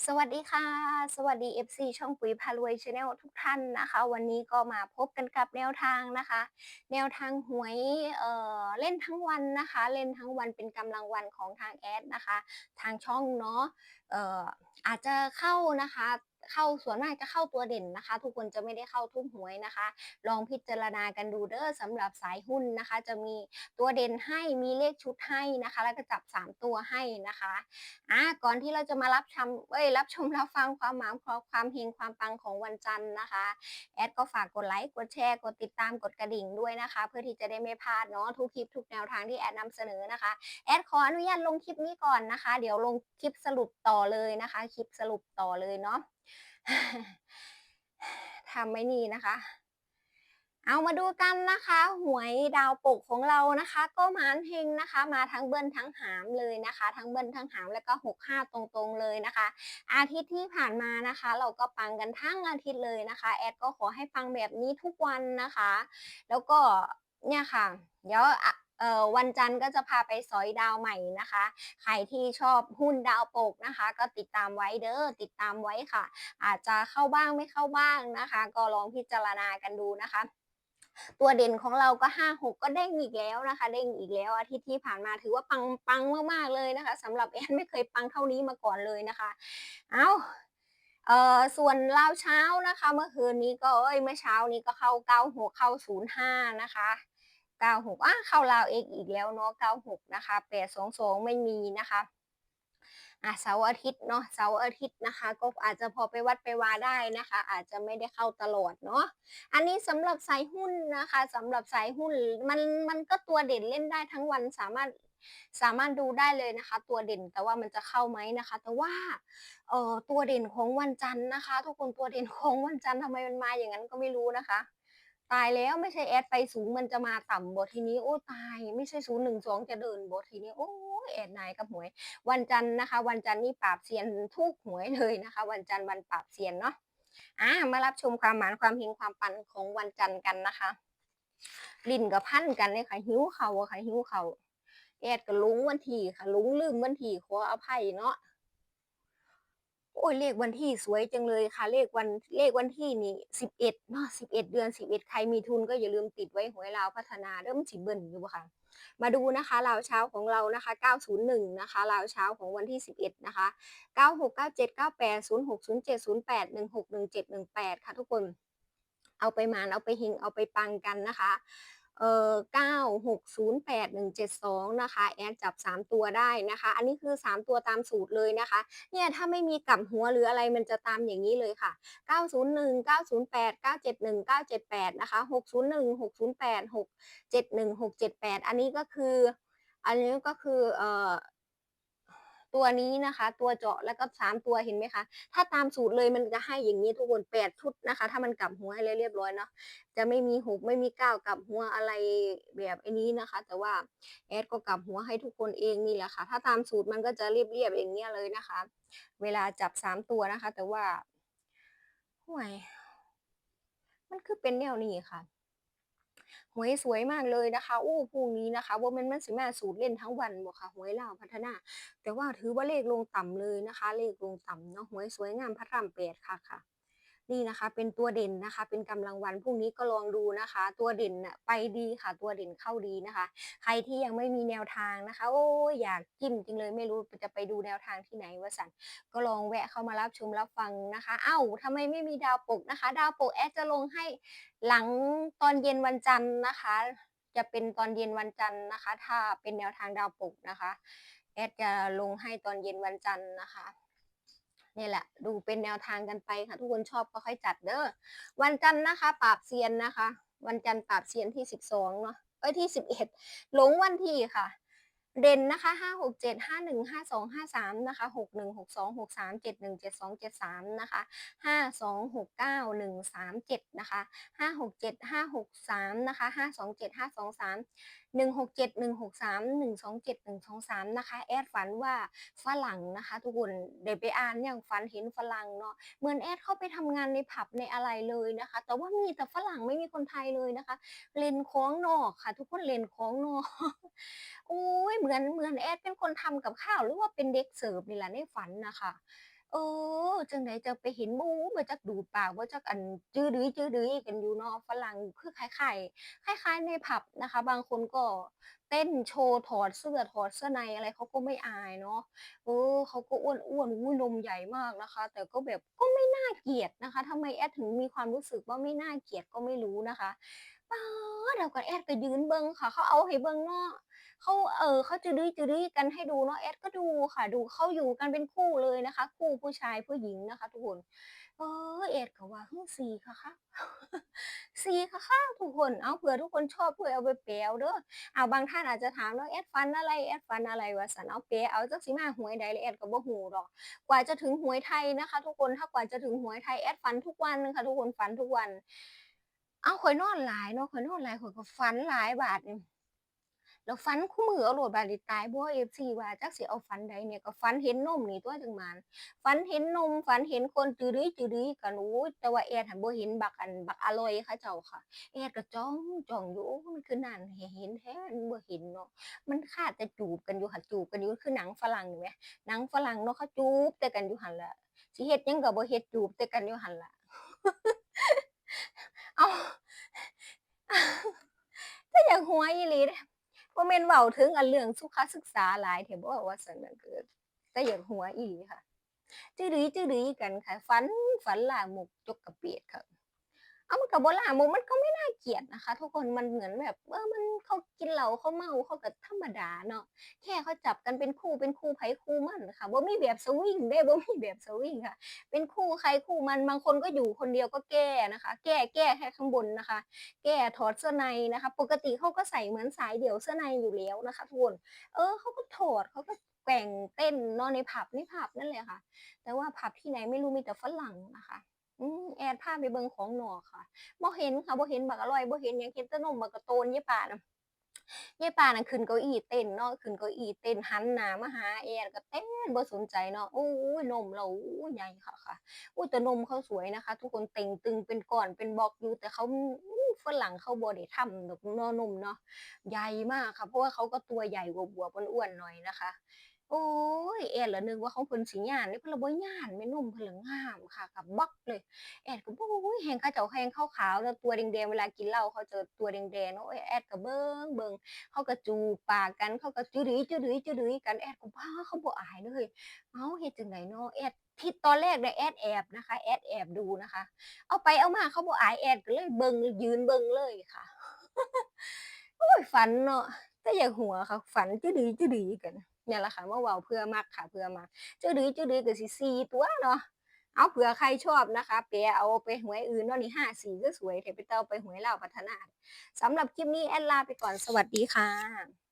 สวัสดีค่ะ สวัสดี FC ช่องปุ๋ยพารวยชาแนลทุกท่านนะคะ วันนี้ก็มาพบกันกับแนวทางนะคะ แนวทางหวยเอ่อเล่นทั้งวันนะคะ เล่นทั้งวันเป็นกำลังวันของทางแอดนะคะ ทางช่องเนาะเอ่ออาจจะเข้านะคะ เข้าส่วนมากจะเข้าตัวเด่นนะคะ ทุกคนจะไม่ได้เข้าทุกหวยนะคะ ลองพิจารณากันดูเด้อสำหรับสายหุ้นนะคะ จะมีตัวเด่นให้มีเลขชุดให้นะคะ แล้วก็จับ 3 ตัวให้นะคะอะก่อนที่เราจะมารับชมเอ้ยรับชมรับฟังความหมายความเฮงความปังของวันจันทร์นะคะแอดก็ฝากกดไลค์กดแชร์กดติดตามกดกระดิ่งด้วยนะคะ เพื่อที่จะได้ไม่พลาดเนาะทุกคลิปทุกแนวทางที่แอดนำเสนอนะคะแอดขออนุญาตลงคลิปนี้ก่อนนะคะ เดี๋ยวลงคลิปสรุปต่อเลยนะคะ คลิปสรุปต่อเลยเนาะทำไม่นี่นะคะ เอามาดูกันนะคะ หวยดาวปกของเรานะคะ ก็มานเฮงนะคะ มาทั้งเบิ้ลทั้งหามเลยนะคะ ทั้งเบิ้ลทั้งหามแล้วก็หกห้าตรงๆเลยนะคะ อาทิตย์ที่ผ่านมานะคะ เราก็ปังกันทั้งอาทิตย์เลยนะคะ แอดก็ขอให้ปังแบบนี้ทุกวันนะคะ แล้วก็เนี่ยค่ะ เดี๋ยวอะ วันจันทร์ก็จะพาไปสอยดาวใหม่นะคะ ใครที่ชอบหุ้นดาวโปกนะคะ ก็ติดตามไว้เด้อติดตามไว้ค่ะ อาจจะเข้าบ้างไม่เข้าบ้างนะคะ ก็ลองพิจารณากันดูนะคะตัวเด่นของเราก็ห้าหกก็เด้งอีกแล้วนะคะ เด้งอีกแล้วอาทิตย์ที่ผ่านมาถือว่าปังปังมากๆเลยนะคะสำหรับแอนไม่เคยปังเท่านี้มาก่อนเลยนะคะ เอาเอ่อส่วนลาวเช้านะคะ เมื่อคืนนี้ก็เอ้ยเมื่อเช้านี้ก็เข้าเก้าหกเข้าศูนย์ห้านะคะ เก้าหกอะเข้าลาวเองอีกแล้วเนาะเก้าหกนะคะแปดสองสองไม่มีนะคะอะเสาร์อาทิตย์เนาะเสาร์อาทิตย์นะคะ ก็อาจจะพอไปวัดไปวาได้นะคะ อาจจะไม่ได้เข้าตลอดเนาะอันนี้สำหรับสายหุ้นนะคะสำหรับสายหุ้นมันมันก็ตัวเด่นเล่นได้ทั้งวันสามารถสามารถดูได้เลยนะคะ ตัวเด่นแต่ว่ามันจะเข้าไหมนะคะ แต่ว่าเอ่อตัวเด่นของวันจันทร์นะคะ ทุกคนตัวเด่นของวันจันทร์ทำไมมันมาอย่างนั้นก็ไม่รู้นะคะ ตายแล้วไม่ใช่แอดไปสูงมันจะมาต่ำบททีนี้โอ้ตาย ไม่ใช่ศูนย์หนึ่งสองจะเดินบททีนี้โอ้แอดนายกับหวย วันจันทร์นะคะ วันจันทร์นี่ปราบเซียนทุกหวยเลยนะคะ วันจันทร์วันปราบเซียนเนาะอ่ามารับชมความหมานความเฮงความปันของวันจันทร์กันนะคะลิ้นกับพันกันเลยค่ะหิวเขาอะค่ะหิวเขาแอดกับลุงวันทีค่ะลุงลืมวันทีขออภัยเนาะ โอ้ยเลขวันที่สวยจังเลยค่ะ เลขวันเลขวันที่นี่สิบเอ็ดเนาะสิบเอ็ดเดือนสิบเอ็ดใครมีทุนก็อย่าลืมติดไว้หวยลาวพัฒนาเริ่มสิเบิ่นอยู่บ่ค่ะมาดูนะคะลาวเช้าของเรานะคะ 901 นะคะลาวเช้าของวันที่ 11 นะคะ 96 97 98 06 07 08 16 17 18 ค่ะทุกคน เอาไปมานเอาไปเฮงเอาไปปังกันนะคะ เอ่อ9608172 นะคะ แอดจับ 3 ตัวได้นะคะ อันนี้คือ 3 ตัวตามสูตรเลยนะคะ เนี่ย ถ้าไม่มีกลับหัวหรืออะไรมันจะตามอย่างนี้เลยค่ะ 901 908 971 978 นะคะ 601 608 671 678 อันนี้ก็คือ อันนี้ก็คือเอ่อ ตัวนี้นะคะ ตัวเจาะแล้วก็สามตัวเห็นไหมคะ ถ้าตามสูตรเลยมันจะให้อย่างนี้ทุกคนแปดชุดนะคะ ถ้ามันกลับหัวให้เรียบร้อยเนาะจะไม่มีหกไม่มีเก้ากลับหัวอะไรแบบอ้นี้นะคะ แต่ว่าแอดก็กลับหัวให้ทุกคนเองนี่แหละค่ะ ถ้าตามสูตรมันก็จะเรียบๆอย่างเงี้ยเลยนะคะ เวลาจับสามตัวนะคะ แต่ว่าห่วยมันคือเป็นแนวนี้ค่ะ หวยสวยมากเลยนะคะโอ้พรุ่งนี้นะคะว่ามันมันสิมาสูตรเล่นทั้งวันบอกค่ะหวยลาวพัฒนา แต่ว่าถือว่าเลขลงต่ำเลยนะคะ เลขลงต่ำเนาะหวยสวยงามพระรามแปดค่ะค่ะ นี่นะคะเป็นตัวเด่นนะคะ เป็นกำลังวันพรุ่งนี้ก็ลองดูนะคะ ตัวเด่นไปดีค่ะ ตัวเด่นเข้าดีนะคะ ใครที่ยังไม่มีแนวทางนะคะ โอ้ยอยากจิ้มจริงเลยไม่รู้จะไปดูแนวทางที่ไหนวะสันก็ลองแวะเข้ามารับชมรับฟังนะคะเอ้าทำไมไม่มีดาวปกนะคะ ดาวปกแอดจะลงให้หลังตอนเย็นวันจันทร์นะคะ จะเป็นตอนเย็นวันจันทร์นะคะ ถ้าเป็นแนวทางดาวปกนะคะแอดจะลงให้ตอนเย็นวันจันทร์นะคะ นี่แหละ ดูเป็นแนวทางกันไปค่ะ ทุกคนชอบก็ค่อยจัดเด้อวันจันทร์นะคะ ปราบเซียนนะคะ วันจันทร์ปราบเซียนที่สิบสองเนาะเอ้ยที่สิบเอ็ดหลงวันที่ค่ะ เด่นนะคะห้าหกเจ็ดห้าหนึ่งห้าสองห้าสามนะคะหกหนึ่งหกสองหกสามเจ็ดหนึ่งเจ็ดสองเจ็ดสามนะคะห้าสองหกเก้าหนึ่งสามเจ็ดนะคะห้าหกเจ็ดห้าหกสามนะคะห้าสองเจ็ดห้าสองสาม หนึ่งหกเจ็ดหนึ่งหกสามหนึ่งสองเจ็ดหนึ่งสองสามนะคะ แอดฝันว่าฝรั่งนะคะ ทุกคนเดี๋ยวไปอ่านอย่างฝันเห็นฝรั่งเนาะเหมือนแอดเข้าไปทำงานในผับในอะไรเลยนะคะ แต่ว่ามีแต่ฝรั่งไม่มีคนไทยเลยนะคะ เลนโค้งนอกค่ะ ทุกคนเลนโค้งนอกโอ้ยเหมือนเหมือนแอดเป็นคนทำกับข้าวหรือว่าเป็นเด็กเสิร์ฟนี่แหละในฝันนะคะ เออจั่งใดจั่งไปเห็นหมู่บ่จักดูดปากบ่าจักอันจื้อดึ๋ยกันอยู่เนาะฝรั่งคือคล้ายๆคล้าย ๆ ในผับนะคะ บางคนก็เต้นโชว์ถอดเสื้อถอดเสื้อในอะไรเขาก็ไม่อายเนาะเออเขาก็อ้วนๆอุ๊ยนมใหญ่มากนะคะ แต่ก็แบบก็ไม่น่าเกลียดนะคะทำไมแอดถึงมีความรู้สึกว่าไม่น่าเกลียดก็ไม่รู้นะคะ ป๊าดแล้วก็แอดก็ยืนเบิงค่ะ เขาเอาให้เบิงเนาะเขาเออเขาจื้อดึ๋ยๆกันให้ดูเนาะแอดก็ดูค่ะ ดูเขาอยู่กันเป็นคู่เลยนะคะ คู่ผู้ชายผู้หญิงนะคะ ทุกคนเออแอดก็ว่าฮึสีคักๆสีคักๆทุกคนเอาเผื่อทุกคนชอบเผื่อเอาไปแปลเอาเด้ออ้าบางท่านอาจจะถามว่าะ"แอดฝันอะไรแอดฝันอะไร?"ว่าซั่นอ้าวแปลเอาจักสิมาหวยใดแล้วแอดก็บ่ฮู้ดอก กว่าจะถึงหวยไทยนะคะ ทุกคนถ้ากว่าจะถึงหวยไทยแอดฝันทุกวันนึงค่ะทุกคนฝันทุกวัน เอาข้อยนอนหลายเนาะข้อยนอนหลายข้อยก็ฝันหลายบาดนี้แล้วฝันคุมื้อเอาโลดบาดิตายบ่ FC ว่าจักสิเอาฝันใดเนี่ยก็ฝันเห็นนมนี่ตัวจังมานฝันเห็นนมฝันเห็นคนจื้อดึ๋ยกันโอ๊ยแต่ว่าแอดหันบ่เห็นบักอันบักอร่อยเขาเจ้าค่ะแอดก็จ้องจ้องอยู่มันคือน่าให้เห็นแท้มันบ่เห็นเนาะมันคาแต่จูบกันอยู่ค่ะจูบกันอยู่คือหนังฝรั่งนี่แหมหนังฝรั่งเนาะเขาจูบแต่กันอยู่หันละสิเฮ็ดยังก็บ่เฮ็ดจูบแต่กันอยู่หันล่ะอ้า วแต่อย่างหัวอีหลีว่าเมนเว้าถึงอันเรื่องสุขศึกษาหลายแท้บ่ว่าสันนั่นเออแต่อย่างหัวอีหลีค่ะ จื้อดึ๋ยๆกันค่ะ ฝันฝันลามกจกกระเปียดค่ะ เอามันก็บ่ลามกมันก็ไม่น่าเกลียดนะคะ ทุกคนมันเหมือนแบบเออมันเขากินเหล้าเขาเมาเขาก็ธรรมดาเนาะแค่เขาจับกันเป็นคู่เป็นคู่ไผคู่มันค่ะบ่มีแบบสวิงเด้บ่มีแบบสวิงค่ะ เป็นคู่ใครคู่มันบางคนก็อยู่คนเดียวก็แก้นะคะ แก้แก้แค่ข้างบนนะคะ แก้ถอดเสื้อในนะคะ ปกติเขาก็ใส่เหมือนสายเดี่ยวเสื้อในอยู่แล้วนะคะทุกคนเออเขาก็ถอดเขาก็แกว่งเต้นนาะในผับในผับนั่นแหละค่ะ แต่ว่าผับที่ไหนไม่รู้มีแต่ฝรั่งนะคะ อืมแอดพาไปเบิ่งของหนอค่ะบ่เห็นค่ะบ่เห็นบักอร่อยบ่เห็นหยังเห็นแต่นมบักกะโตนยายป้านะยายป้าน่ะขึ้นเก้าอี้เต้นเนาะขึ้นเก้าอี้เต้นหันหน้ามาหาแอดก็เต้นบ่สนใจเนาะโอ้ยนมเราโอ้ยใหญ่คักค่ะอุ๊ยแต่นมเขาสวยนะคะ ทุกคนเต่งตึงเป็นก้อนเป็นบล็อกอยู่แต่เขาฝรั่งเขาบ่ได้ทำดอกนาะนมเนาะใหญ่มากค่ะ เพราะว่าเขาก็ตัวใหญ่อวบๆอ้วนๆหน่อยนะคะ โอ๊ยแอดละนึกว่าของเพิ่นสิย้านเดะเพิ่นละบ่ย้านแหมนมเพิ่นละงามคักอะบักเลย แอดก็โอ๊ยแฮ่งเขาเจ้าแฮ่งขาวๆแล้วตัวแดงๆเวลากินเหล้าเขาเจะตัวแดงๆโอ๊ยแอดก็เบิ่งเบิ่งเขาก็จูบปากกันเขาก็จื้อดึ๋ยๆๆกันแอดก็ว้าเขาบ่อายเลยอ้าเฮ็ดจังใดเนาะแอดที่ตอนแรกเนี่ยแอดแอบนะคะแอดแอบดูนะคะ เอาไปเอามาเขาบ่อายแอดก็เลยเบิ่งยืนเบิ่งเลยค่ะโอ๊ยฝันเนาะ แต่อยากหัวค่ะฝันจื้อดึ๋ยๆกันเนี่ยแหละค่ะมาเว้าเพื่อมากค่ะเพื่อมากจื้อดึ๋ยๆก็สิ4ตั่วเนาะเอาเผื่อใครชอบนะคะเปลเอาไปหวยอื่นนาะนี่54คือสวยเทปเป็นตอร์ไปหวยเลาพัฒนาสำหรับคลิปนี้แอดลาไปก่อนสวัสดีค่ะ